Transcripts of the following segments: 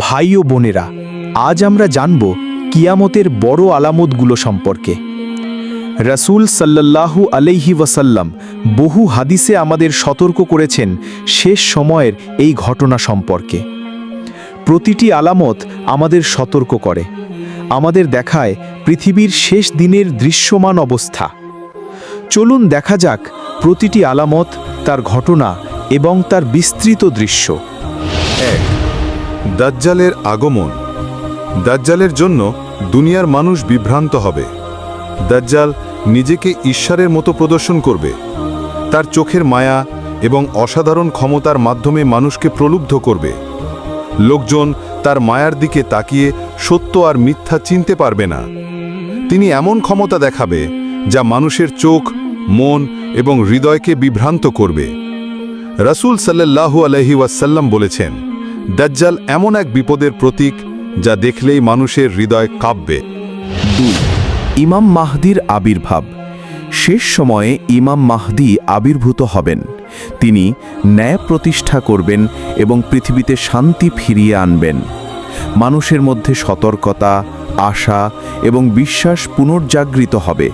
ভাই ও বোনেরা, আজ আমরা জানব কিয়ামতের বড় আলামতগুলো সম্পর্কে। রাসূল সাল্লাল্লাহু আলাইহি ওয়াসাল্লাম বহু হাদিসে আমাদের সতর্ক করেছেন শেষ সময়ের এই ঘটনা সম্পর্কে। প্রতিটি আলামত আমাদের সতর্ক করে, আমাদের দেখায় পৃথিবীর শেষ দিনের দৃশ্যমান অবস্থা। চলুন দেখা যাক প্রতিটি আলামত, তার ঘটনা এবং তার বিস্তৃত দৃশ্য। এক দাজ্জালের আগমন। দাজ্জালের জন্য দুনিয়ার মানুষ বিভ্রান্ত হবে। দাজ্জাল নিজেকে ঈশ্বরের মতো প্রদর্শন করবে। তার চোখের মায়া এবং অসাধারণ ক্ষমতার মাধ্যমে মানুষকে প্রলুব্ধ করবে। লোকজন তার মায়ার দিকে তাকিয়ে সত্য আর মিথ্যা চিনতে পারবে না। তিনি এমন ক্ষমতা দেখাবে যা মানুষের চোখ, মন এবং হৃদয়কে বিভ্রান্ত করবে। রাসূল সাল্লাল্লাহু আলহি ওয়াসাল্লাম বলেছেন দাজ্জাল এমন এক বিপদের প্রতীক যা দেখলেই মানুষের হৃদয় কাঁপবে। দুই, ইমাম মাহদির আবির্ভাব। শেষ সময়ে ইমাম মাহদি আবির্ভূত হবেন। তিনি ন্যায় প্রতিষ্ঠা করবেন এবং পৃথিবীতে শান্তি ফিরিয়ে আনবেন। মানুষের মধ্যে সতর্কতা, আশা এবং বিশ্বাস পুনর্জাগৃত হবে।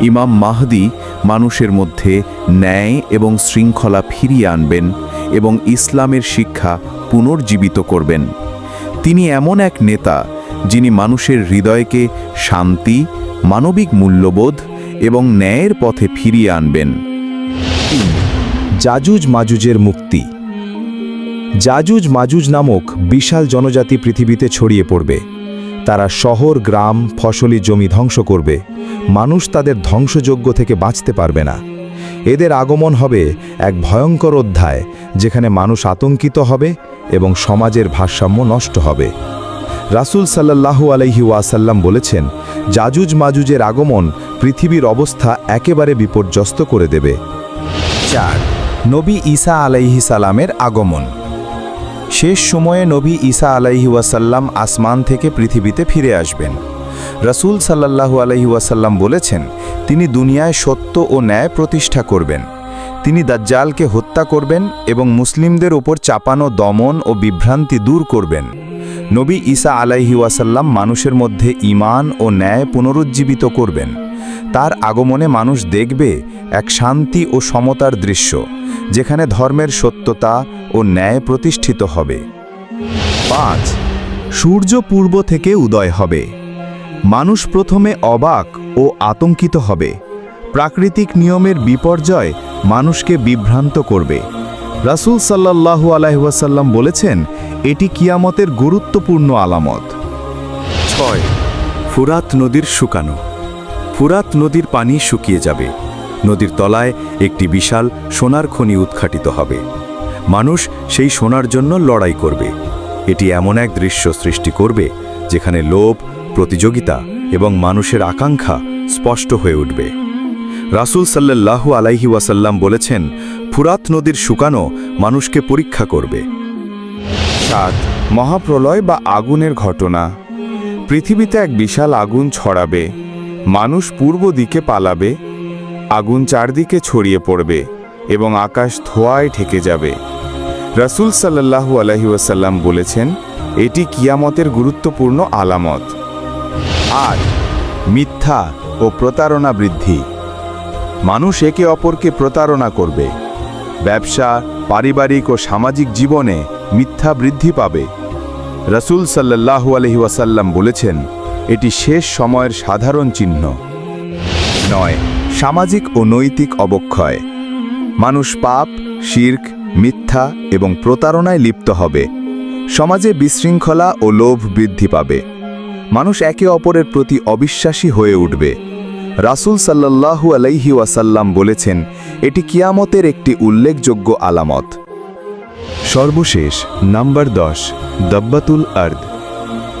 ইমাম মাহদি মানুষের মধ্যে ন্যায় এবং শৃঙ্খলা ফিরিয়ে আনবেন এবং ইসলামের শিক্ষা পুনর্জীবিত করবেন। তিনি এমন এক নেতা, যিনি মানুষের হৃদয়কে শান্তি, মানবিক মূল্যবোধ এবং ন্যায়ের পথে ফিরিয়ে আনবেন। জাজুজ মাজুজের মুক্তি। জাজুজ মাজুজ নামক বিশাল জনজাতি পৃথিবীতে ছড়িয়ে পড়বে। তারা শহর, গ্রাম, ফসলি, জমি ধ্বংস করবে। মানুষ তাদের ধ্বংসযোগ্য থেকে বাঁচতে পারবে না। এদের আগমন হবে এক ভয়ঙ্কর অধ্যায়, যেখানে মানুষ আতঙ্কিত হবে এবং সমাজের ভারসাম্য নষ্ট হবে। রাসূল সাল্লাল্লাহু আলাইহি ওয়াসাল্লাম বলেছেন, জাজুজ মাজুজের আগমন পৃথিবীর অবস্থা একেবারে বিপর্যস্ত করে দেবে। চার, নবী ঈসা আলাইহি সালামের আগমন। শেষ সময়ে নবী ঈসা আলাইহি ওয়াসাল্লাম আসমান থেকে পৃথিবীতে ফিরে আসবেন। রাসূল সাল্লাল্লাহু আলাইহি ওয়াসাল্লাম বলেছেন, তিনি দুনিয়ায় সত্য ও ন্যায় প্রতিষ্ঠা করবেন। তিনি দাজ্জালকে হত্যা করবেন এবং মুসলিমদের ওপর চাপানো দমন ও বিভ্রান্তি দূর করবেন। নবী ঈসা আলাইহি ওয়াসাল্লাম মানুষের মধ্যে ঈমান ও ন্যায় পুনরুজ্জীবিত করবেন। তার আগমনে মানুষ দেখবে এক শান্তি ও সমতার দৃশ্য, যেখানে ধর্মের সত্যতা ও ন্যায় প্রতিষ্ঠিত হবে। পাঁচ, সূর্য পূর্ব থেকে উদয় হবে। মানুষ প্রথমে অবাক ও আতঙ্কিত হবে। প্রাকৃতিক নিয়মের বিপর্যয় মানুষকে বিভ্রান্ত করবে। রাসূল সাল্লাল্লাহু আলাইহাসাল্লাম বলেছেন, এটি কিয়ামতের গুরুত্বপূর্ণ আলামত। ছয়, ফুরাত নদীর শুকানো। ফুরাত নদীর পানি শুকিয়ে যাবে। নদীর তলায় একটি বিশাল সোনার খনি উৎখাটিত হবে। মানুষ সেই সোনার জন্য লড়াই করবে। এটি এমন এক দৃশ্য সৃষ্টি করবে, যেখানে লোভ প্রতিযোগিতা এবং মানুষের আকাঙ্ক্ষা স্পষ্ট হয়ে উঠবে। রাসূল সাল্লাল্লাহু আলাইহি ওয়াসাল্লাম বলেছেন, ফুরাত নদীর শুকানো মানুষকে পরীক্ষা করবে। সাত, মহাপ্রলয় বা আগুনের ঘটনা। পৃথিবীতে এক বিশাল আগুন ছড়াবে, মানুষ পূর্ব দিকে পালাবে, আগুন চারদিকে ছড়িয়ে পড়বে এবং আকাশ ধোঁয়ায় ঢেকে যাবে। রাসূল সাল্লাল্লাহু আলহি ওয়াসাল্লাম বলেছেন, এটি কিয়ামতের গুরুত্বপূর্ণ আলামত। আর মিথ্যা ও প্রতারণা বৃদ্ধি। মানুষ একে অপরকে প্রতারণা করবে। ব্যবসা, পারিবারিক ও সামাজিক জীবনে মিথ্যা বৃদ্ধি পাবে। রসুল সাল্লাল্লাহু আলহি ওয়াসাল্লাম বলেছেন, এটি শেষ সময়ের সাধারণ চিহ্ন। নয়, সামাজিক ও নৈতিক অবক্ষয়। মানুষ পাপ, শির্ক, মিথ্যা এবং প্রতারণায় লিপ্ত হবে। সমাজে বিশৃঙ্খলা ও লোভ বৃদ্ধি পাবে। মানুষ একে অপরের প্রতি অবিশ্বাসী হয়ে উঠবে। রাসূল সাল্লাল্লাহু আলাইহি ওয়াসাল্লাম বলেছেন, এটি কিয়ামতের একটি উল্লেখযোগ্য আলামত। সর্বশেষ, নাম্বার দশ, দাব্বাতুল আর্দ।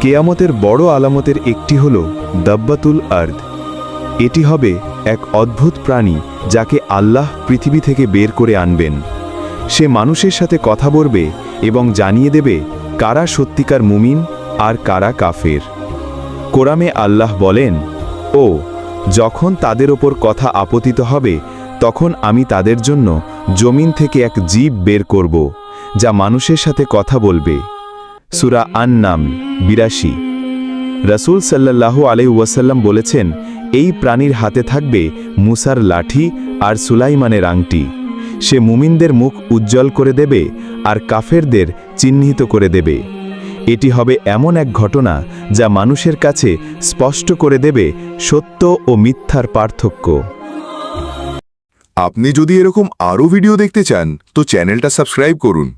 কেয়ামতের বড় আলামতের একটি হল দাব্বাতুল আর্দ। এটি হবে এক অদ্ভুত প্রাণী যাকে আল্লাহ পৃথিবী থেকে বের করে আনবেন। সে মানুষের সাথে কথা বলবে এবং জানিয়ে দেবে কারা সত্যিকার মুমিন আর কারা কাফের। কোরআমে আল্লাহ বলেন, ও, যখন তাদের ওপর কথা আপতিত হবে, তখন আমি তাদের জন্য জমিন থেকে এক জীব বের করব, যা মানুষের সাথে কথা বলবে। সুরা আন্নাম, বিরাশি। রাসূল সাল্লাল্লাহু আলাই ওয়াসাল্লাম বলেছেন, এই প্রাণীর হাতে থাকবে মুসার লাঠি আর সুলাইমানের আংটি। সে মুমিনদের মুখ উজ্জ্বল করে দেবে আর কাফেরদের চিহ্নিত করে দেবে। এটি হবে এমন এক ঘটনা যা মানুষের কাছে স্পষ্ট করে দেবে সত্য ও মিথ্যার পার্থক্য। আপনি যদি এরকম আরও ভিডিও দেখতে চান, তো চ্যানেলটা সাবস্ক্রাইব করুন।